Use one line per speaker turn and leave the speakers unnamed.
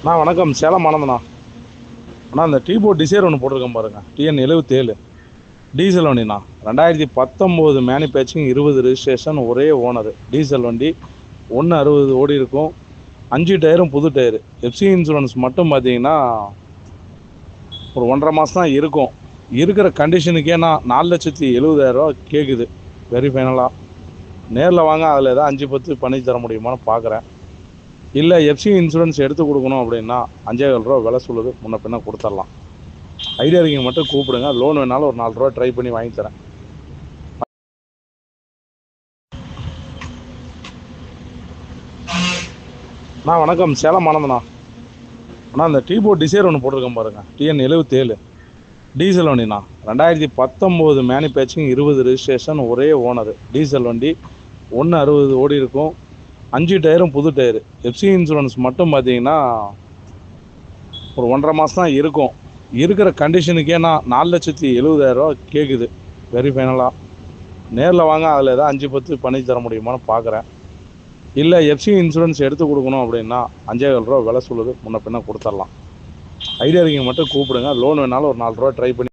அண்ணா வணக்கம். சேலம் ஆனந்தண்ணா. அண்ணா இந்த tea board desire ஒன்று போட்டிருக்கேன் பாருங்கள் டிஎன் எழுபத்தேழு டீசல் வண்டிண்ணா. ரெண்டாயிரத்தி பத்தொம்போது மேனுஃபேக்சரிங் இருபது ரிஜிஸ்ட்ரேஷன் ஒரே ஓனர் டீசல் வண்டி ஒன்று அறுபது ஓடி இருக்கும். அஞ்சு டயரும் புது டயரு. எஃப்சி இன்சூரன்ஸ் மட்டும் பார்த்தீங்கன்னா ஒரு ஒன்றரை மாதம் தான் இருக்கும். இருக்கிற கண்டிஷனுக்கே நான் நாலு லட்சத்தி எழுபதாயிரரூவா கேட்குது வெரி ஃபைனலாக நேரில் வாங்க அதில் ஏதாவது அஞ்சு பத்து பண்ணி தர முடியுமான்னு பார்க்குறேன் இல்லை எஃப்சி இன்சூரன்ஸ் எடுத்து கொடுக்கணும் அப்படின்னா அஞ்சாயிரம் ரூபா விலை சொல்லுது. முன்ன பின்ன கொடுத்துடலாம் ஐடியா இருக்கீங்க மட்டும் கூப்பிடுங்க. லோன் வேணாலும் ஒரு நாலு ரூபா ட்ரை பண்ணி வாங்கி தரேன். அண்ணா வணக்கம். சேலம் ஆனந்தண்ணா. அண்ணா இந்த டீ போர்ட் டிசைர் ஒன்று போட்டிருக்கேன் பாருங்கள் டிஎன் எழுபத்தேழு டீசல் வண்டிண்ணா. ரெண்டாயிரத்தி பத்தொம்போது மேனுஃபேக்சரிங் இருபது ரிஜிஸ்ட்ரேஷன் ஒரே ஓனர் டீசல் வண்டி ஒன்று அறுபது ஓடி இருக்கும். அஞ்சு டயரும் புது டயரு. எஃப்சி இன்சூரன்ஸ் மட்டும் பார்த்தீங்கன்னா ஒரு ஒன்றரை மாதம் தான் இருக்கும். இருக்கிற கண்டிஷனுக்கே நான் நாலு லட்சத்தி எழுபதாயிரரூவா கேட்குது வெரி ஃபைனலாக நேரில் வாங்க அதில் ஏதாவது அஞ்சு பத்து பண்ணி தர முடியுமான்னு பார்க்குறேன் இல்லை எஃப்சி இன்சூரன்ஸ் எடுத்து கொடுக்கணும் அப்படின்னா அஞ்சேகால் ரூபா விலை சொல்லுது. முன்ன பின்ன கொடுத்துடலாம். ஐடியா இருக்கீங்க மட்டும் கூப்பிடுங்க. லோன் வேணாலும் ஒரு நாலு ரூபா ட்ரை பண்ணி